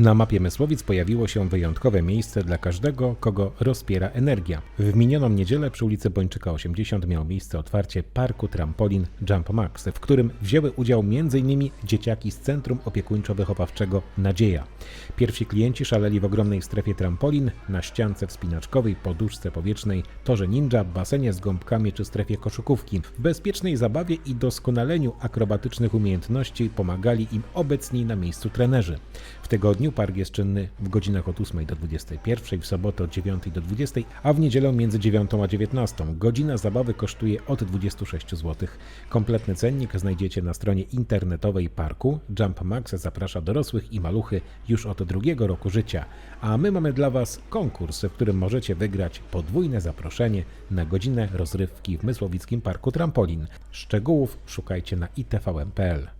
Na mapie Mysłowic pojawiło się wyjątkowe miejsce dla każdego, kogo rozpiera energia. W minioną niedzielę przy ulicy Bończyka 80 miało miejsce otwarcie parku trampolin Jump Max, w którym wzięły udział m.in. dzieciaki z Centrum Opiekuńczo-Wychowawczego Nadzieja. Pierwsi klienci szaleli w ogromnej strefie trampolin, na ściance wspinaczkowej, poduszce powietrznej, torze ninja, basenie z gąbkami czy strefie koszykówki. W bezpiecznej zabawie i doskonaleniu akrobatycznych umiejętności pomagali im obecni na miejscu trenerzy. W tygodniu park jest czynny w godzinach od 8 do 21, w sobotę od 9 do 20, a w niedzielę między 9 a 19. Godzina zabawy kosztuje od 26 zł. Kompletny cennik znajdziecie na stronie internetowej parku. Jump Max zaprasza dorosłych i maluchy już od drugiego roku życia. A my mamy dla Was konkurs, w którym możecie wygrać podwójne zaproszenie na godzinę rozrywki w Mysłowickim Parku Trampolin. Szczegółów szukajcie na itvm.pl.